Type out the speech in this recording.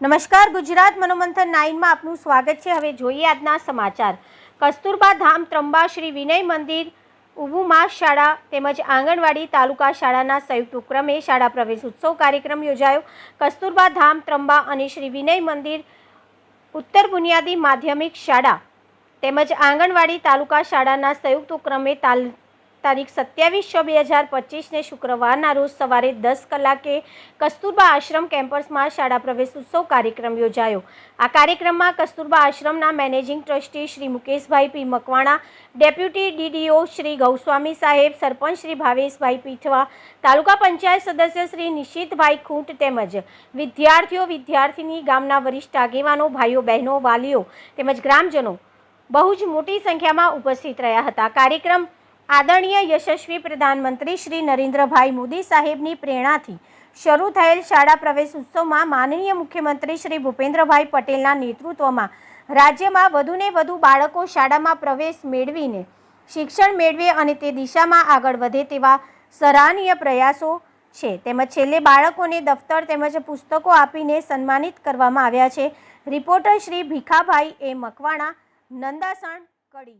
નમસ્કાર, ગુજરાત મનોમંથન નાઇનમાં આપનું સ્વાગત છે. હવે જોઈએ આજના સમાચાર. કસ્તુરબા ધામ ત્રંબા શ્રી વિનય મંદિર ઉબુમા શાળા તેમજ આંગણવાડી તાલુકા શાળાના સંયુક્ત ઉપક્રમે શાળા પ્રવેશ ઉત્સવ કાર્યક્રમ યોજાયો. કસ્તુરબા ધામ ત્રંબા અને શ્રી વિનય મંદિર ઉત્તર બુનિયાદી માધ્યમિક શાળા તેમજ આંગણવાડી તાલુકા શાળાના સંયુક્ત ઉપક્રમે તાલ તારીખ સત્યાવીસ છ બે હજાર પચીસને શુક્રવારના રોજ સવારે દસ કલાકે કસ્તુરબા આશ્રમ કેમ્પસમાં શાળા પ્રવેશ ઉત્સવ કાર્યક્રમ યોજાયો. આ કાર્યક્રમમાં Kasturba આશ્રમના managing trustee Shri Mukeshbhai P Makwana, deputy DDO Shri Goswami saheb, sarpanch Shri ભાવેશભાઈ પીઠવા, તાલુકા પંચાયત સદસ્ય શ્રી નિશિતભાઈ ખૂંટ તેમજ વિદ્યાર્થીઓ, વિદ્યાર્થીની, ગામના વરિષ્ઠ આગેવાનો, ભાઈઓ, બહેનો, વાલીઓ તેમજ ગ્રામજનો બહુ જ મોટી સંખ્યામાં ઉપસ્થિત રહ્યા હતા. કાર્યક્રમ આદરણીય યશસ્વી પ્રધાનમંત્રી શ્રી નરેન્દ્રભાઈ મોદી સાહેબની પ્રેરણાથી શરૂ થયેલ શાળા પ્રવેશ ઉત્સવમાં માનનીય મુખ્યમંત્રી શ્રી ભૂપેન્દ્રભાઈ પટેલના નેતૃત્વમાં રાજ્યમાં વધુને વધુ બાળકો શાળામાં પ્રવેશ મેળવીને શિક્ષણ મેળવે અને તે દિશામાં આગળ વધે તેવા સરાહનીય પ્રયાસો છે. તેમજ છેલ્લે બાળકોને દફતર તેમજ પુસ્તકો આપીને સન્માનિત કરવામાં આવ્યા છે. Reporter Shri Bhikhabhai A Makwana, Nandasan Kadi.